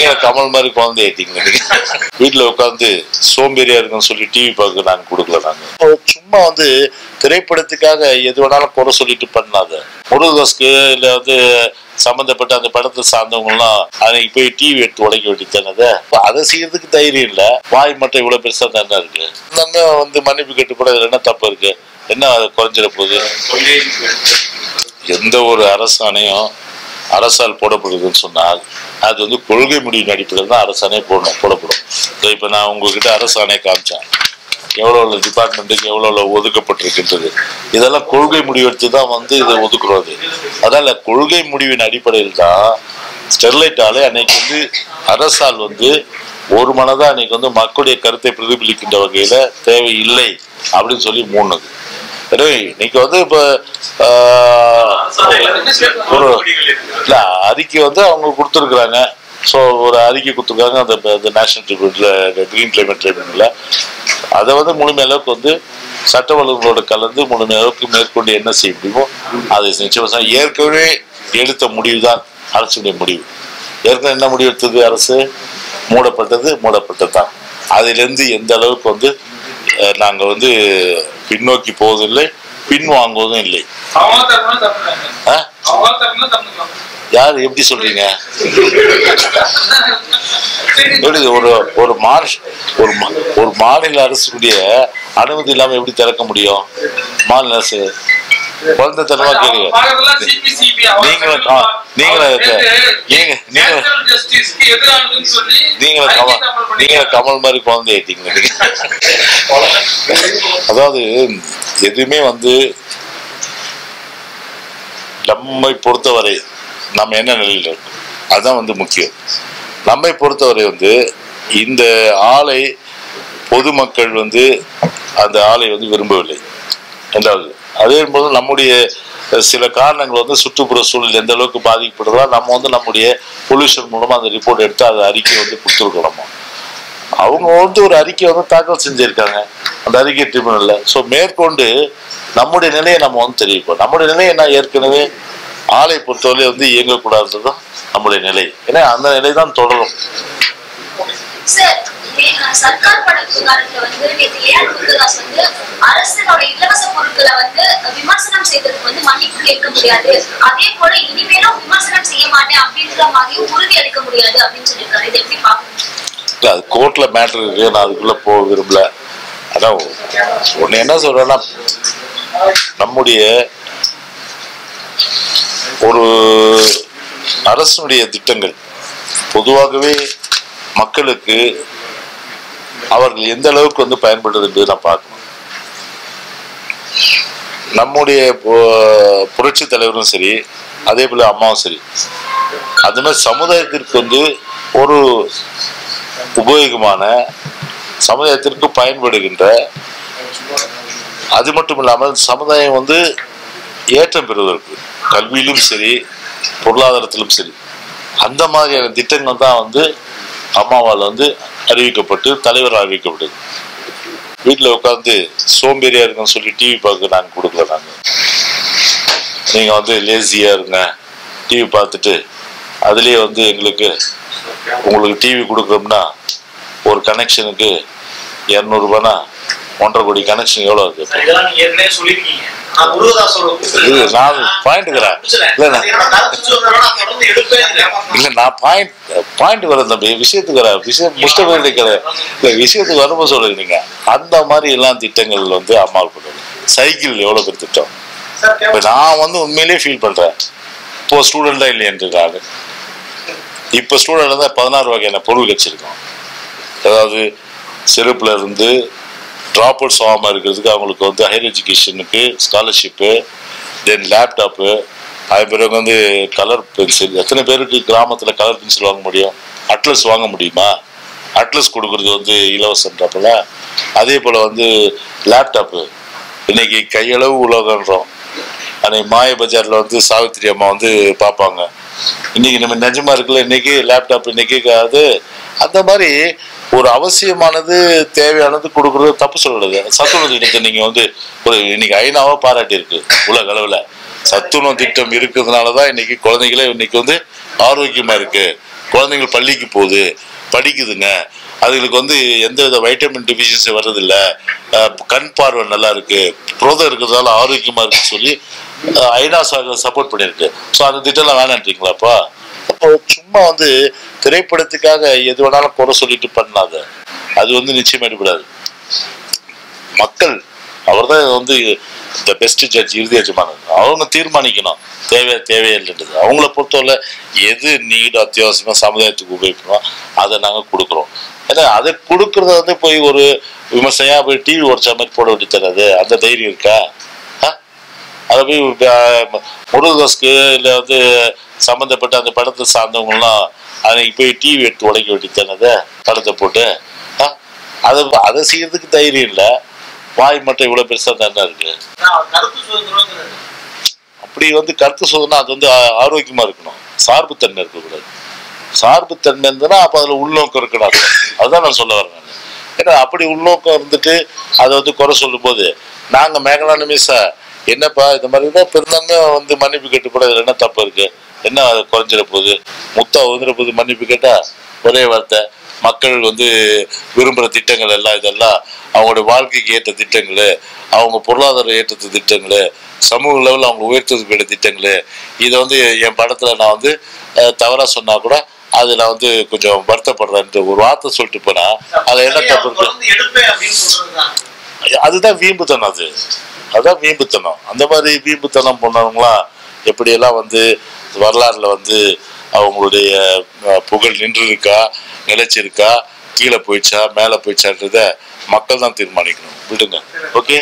நீங்க கமல் மாதிரி குழந்தை நீங்க வீட்டுல உட்காந்து சோம்பேறியா இருக்குன்னு சொல்லி டிவி பார்க்க நாங்க கொடுக்கல நாங்க. சும்மா வந்து திரைப்படத்துக்காக எது வேணாலும் குறை சொல்லிட்டு பண்ணாத. முருகதாஸ்க்கு இல்ல வந்து சம்பந்தப்பட்ட அந்த படத்தை சார்ந்தவங்க எல்லாம் அன்னைக்கு போய் டிவி எடுத்து உடைக்க வேண்டியதானத அதை செய்யறதுக்கு தைரியம் இல்ல. வாய் மட்டும் இவ்வளவு பெருசா தானே இருக்கு. அண்ணன் வந்து மன்னிப்பு கேட்டு கூட இதுல என்ன தப்பு இருக்கு? என்ன குறைஞ்சிட போகுது? எந்த ஒரு அரசாணையும் அரசால் போடப்படுதுன்னு சொன்னால் அது வந்து கொள்கை முடிவின் அடிப்படையில் தான் அரசாணை போடணும் போடப்படும். ஸோ இப்போ நான் உங்ககிட்ட அரசாணை காமிச்சேன். எவ்வளோ உள்ள டிபார்ட்மெண்ட்டுக்கு எவ்வளோ உள்ள ஒதுக்கப்பட்டிருக்கின்றது? இதெல்லாம் கொள்கை முடிவெடுத்து தான் வந்து இதை ஒதுக்குறது. அதனால் கொள்கை முடிவின் அடிப்படையில் தான் ஸ்டெர்லைட் ஆலை அன்னைக்கு வந்து அரசால் வந்து ஒரு மனதாக அன்னைக்கு வந்து மக்களுடைய கருத்தை பிரதிபலிக்கின்ற வகையில் தேவையில்லை அப்படின்னு சொல்லி மூணுது எனவே இன்னைக்கு வந்து இப்போ ஒரு இல்ல அறிக்கை வந்து அவங்க கொடுத்துருக்குறாங்க. ஸோ ஒரு அறிக்கை கொடுத்துருக்காங்க அந்த இந்த நேஷனல் ட்ரிபியூனில் கிரீன் கிளைமேட் ட்ரிபியூனில் அதை வந்து முழுமை அளவுக்கு வந்து சட்ட வல்லுநர்களோட கலந்து முழுமை அளவுக்கு மேற்கொண்டு என்ன செய்ய முடியுமோ அதை நிச்சயமாக ஏற்கனவே எடுத்த முடிவு தான் அரசுடைய முடிவு. ஏற்கனவே என்ன முடிவு எடுத்தது அரசு? மூடப்பட்டது மூடப்பட்டது தான் அதிலிருந்து எந்த அளவுக்கு வந்து நாங்கள் வந்து பின்னோக்கி போவதில்லை. பின்வாங்குவதும் இல்லை. ஆ? யார்? எப்படி சொல்றீங்க? எப்படி ஒரு ஒரு மாநில ஒரு மா- ஒரு மாநில அரசுடைய அனுமதி இல்லாம எப்படி திறக்க முடியும்? மாநில அரசு. குழந்தைத்தனமா கேளுங்க. நீங்களும் நீங்களும் நீங்களும் கமல் மாதிரி குழந்தை ஏத்தீங்க. அதாவது எதுவுமே வந்து நம்மை பொறுத்தவரை நம்ம என்ன நிலையில் இருக்கோம்? அதுதான் வந்து முக்கியம். நம்மை பொறுத்தவரை வந்து இந்த ஆலை பொதுமக்கள் வந்து அந்த ஆலை வந்து விரும்பவில்லை. என்றாவது அதே போது நம்முடைய சில காரணங்கள் வந்து சுற்றுப்புற சூழல் எந்த அளவுக்கு பாதிக்கப்படுதோ நம்ம வந்து நம்முடைய பொல்யூஷன் மூலமா அந்த ரிப்போர்ட் எடுத்து அந்த அறிக்கை வந்து கொடுத்துருக்கணுமா? அவங்க வந்து ஒரு அறிக்கை வந்து தாக்கல் செஞ்சிருக்காங்க. அந்த அறிக்கை ட்ரிபியூனல்ல ஸோ மேற்கொண்டு நம்முடைய நிலையை நம்ம வந்து தெரிவிப்போம். நம்முடைய நிலை என்ன? ஏற்கனவே ஆலை பொறுத்தவரை வந்து இயங்கக்கூடாதது தான் நம்முடைய நிலை. ஏன்னா அந்த நிலை தான் தொடரும் சர்க்கார் பட விவகாரத்துல வந்து நேற்று ஏஆர் முருகதாஸ் வந்து அரசனோட இலவச பொருட்களை வந்து விமர்சனம் செய்ததுக்கு வந்து மன்னிப்பு கேட்க முடியாது. அதே போல இனிமேலும் விமர்சனம் செய்ய மாட்டேன் அப்படின்ற மாதிரியும் உறுதி அளிக்க முடியாது அப்படின்னு சொல்லியிருக்காரு. இது எப்படி பாக்கணும் இல்லை அது கோர்ட்ல மேட்ரு இருக்கு. நான் அதுக்குள்ள போக விரும்பல. அதான் ஒன்று என்ன சொல்றேன்னா நம்முடைய ஒரு அரசுடைய திட்டங்கள் பொதுவாகவே மக்களுக்கு அவர்கள் எந்த அளவுக்கு வந்து பயன்படுது என்று நான் பார்க்கணும். நம்முடைய புரட்சி தலைவரும் சரி அதே போல அம்மாவும் சரி அது மாதிரி சமுதாயத்திற்கு வந்து ஒரு உபயோகமான சமுதாயத்திற்கு பயன்படுகின்ற அது மட்டும் இல்லாமல் சமுதாயம் வந்து ஏற்றம் பெறுவதற்கு கல்வியிலும் சரி பொருளாதாரத்திலும் சரி அந்த மாதிரியான திட்டங்கள் தான் வந்து அம்மாவால் வந்து அறிவிக்கப்பட்டு தலைவர் அறிவிக்கப்பட்டது. வீட்டில் உட்காந்து சோம்பேறியா இருக்குன்னு சொல்லி டிவி பார்க்க நாங்கள் கொடுக்கல நாங்கள் நீங்கள் வந்து லேசியாக இருங்க. டிவி பார்த்துட்டு அதுலேயே வந்து எங்களுக்கு உங்களுக்கு டிவி கொடுக்குறோம்னா ஒரு கனெக்ஷனுக்கு இரநூறுபானா ஒன்றரை கோடி கனெக்ஷன் எவ்வளோ இருக்கு? நான் முருகதாஸோட கூற்று- இது நான் point க்குறேன். முடிச்சிடுறேன். இல்ல, இல்லை. நான் பாயிண்ட் பாயிண்ட் வரேன் தம்பி விஷயத்துக்கு வர விஷயம் முஷ்டபடி கிடையாது இல்ல விஷயத்துக்கு வரும்போது சொல்லுங்க அந்த மாதிரி எல்லாம் திட்டங்கள் வந்து அம்மாவுக்கு பண்ணுது சைக்கிள் எவ்வளவு பேர் திட்டம்? இப்ப நான் வந்து உண்மையிலேயே ஃபீல் பண்றேன். இப்போ ஸ்டூடெண்டா இல்லையன்று நான். இப்போ ஸ்டூடெண்ட் தான் பதினாறு வகையான பொருள் வச்சிருக்கோம். அதாவது செருப்புல இருந்து ட்ராப் அவுட்ஸ் ஆகாமல் இருக்கிறதுக்கு அவங்களுக்கு வந்து ஹையர் எஜுகேஷனுக்கு ஸ்காலர்ஷிப்பு தென் லேப்டாப்பு அது பிறகு வந்து கலர் பென்சில் எத்தனை பேருக்கு கிராமத்தில் கலர் பென்சில் வாங்க முடியும்? அட்லஸ் வாங்க முடியுமா? அட்லஸ் கொடுக்கறது வந்து இலவசன்றப்பல அதே போல் வந்து லேப்டாப்பு இன்னைக்கு கையளவு உலகன்றோம் அன்னைக்கு மாய பஜாரில் வந்து சாவித்திரி அம்மா வந்து பார்ப்பாங்க. இன்னைக்கு நம்ம நிஜமா இருக்குல்ல இன்னைக்கு லேப்டாப் இன்னைக்கு அது அந்த மாதிரி ஒரு அவசியமானது தேவையானது கொடுக்கறது தப்பு சொல்றது சத்துணவு திட்டத்தை நீங்க வந்து ஒரு இன்னைக்கு ஐநாவா பாராட்டி இருக்கு உலக அளவுல. சத்துணவு திட்டம் இருக்கிறதுனால தான் இன்னைக்கு குழந்தைகளே இன்னைக்கு வந்து ஆரோக்கியமா இருக்கு. குழந்தைகள் பள்ளிக்கு போகுது படிக்குதுங்க. அதுங்களுக்கு வந்து எந்த வித வைட்டமின் டிஃபிஷியன்சி வர்றதில்ல கண் பார்வை நல்லா இருக்கு. புரோதம் இருக்கிறதால ஆரோக்கியமா இருக்குன்னு சொல்லி ஐநா சப்போர்ட் பண்ணியிருக்கு ஸோ அந்த திட்டம்லாம் வேணான்றீங்களாப்பா? அப்போ சும்மா வந்து திரைப்படத்துக்காக எது வேணாலும் குறை சொல்லிட்டு பண்ணாத. அது வந்து நிச்சயம் எடுபடாது. மக்கள் அவர்தான் வந்து த பெஸ்ட் ஜட்ஜ் இறுதி எஜமானது அவங்க தீர்மானிக்கணும். தேவை தேவையில்லைன்றது அவங்கள பொறுத்தவரை எது நீடு அத்தியாவசியமா சமுதாயத்துக்கு உபயோகிக்கணும் அதை நாங்கள் கொடுக்குறோம். ஏன்னா அதை கொடுக்கறத வந்து போய் ஒரு விமர்சனையாக போய் டிவி உடச்ச மாதிரி போட வேண்டி தராது அந்த தைரியம் இருக்கா? அதை போய் முருகதாஸ்க்கு இல்லை வந்து சம்மந்தப்பட்ட அந்த படத்தை சார்ந்தவங்கலாம் அன்னைக்கு போய் டிவி எடுத்து உடைக்க வேண்டி தானே படத்தை போட்டு. அதை அதை செய்யறதுக்கு தைரியம் இல்லை. வாய் மட்டும் இவ்வளோ பெருசாக தானே இருக்கு. அப்படி வந்து கருத்து சோதனை அது வந்து ஆரோக்கியமாக இருக்கணும். சார்புத்தன்மை இருக்கக்கூடாது. சார்புத்தன்மை இருந்ததுன்னா அப்போ அதில் உள்நோக்கம் இருக்கணும் அதுதான் நான் சொல்ல வரேன் நான். ஏன்னா அப்படி உள்நோக்கம் இருந்துட்டு அதை வந்து குறை சொல்லும்போது நாங்கள் மேகலான மிஸ்ஸா என்னப்பா இந்த மாதிரி தான் பெருந்தாங்க வந்து மன்னிப்பு கேட்டு கூட இதில் என்ன தப்பு இருக்கு? என்ன அது குறைஞ்சிட போகுது? முத்தா உதிர போகுது மன்னிப்பு கேட்டா? ஒரே வார்த்தை. மக்கள் வந்து விரும்புகிற திட்டங்கள் எல்லாம் இதெல்லாம் அவங்களுடைய வாழ்க்கைக்கு ஏற்ற திட்டங்கள் அவங்க பொருளாதார ஏற்ற திட்டங்கள் சமூக லெவலில் அவங்க உயர்த்ததுக்கு வேண்டிய திட்டங்கள். இதை வந்து என் படத்தில் நான் வந்து தவறாக சொன்னா கூட அது நான் வந்து கொஞ்சம் வருத்தப்படுறேன்ட்டு ஒரு வார்த்தை சொல்லிட்டு போனா அதில் என்ன தப்பு அதுதான் வீம்புத்தனம் அது. அதுதான் வீம்புத்தனம். அந்த மாதிரி வீம்புத்தனம் பண்ணவங்களாம் எப்படியெல்லாம் வந்து வரலாறுல வந்து அவங்களுடைய புகழ் நின்று இருக்கா நிலைச்சிருக்கா கீழே போயிடுச்சா மேலே போயிடுச்சான்றத மக்கள் தான் தீர்மானிக்கணும். விடுங்க. ஓகே?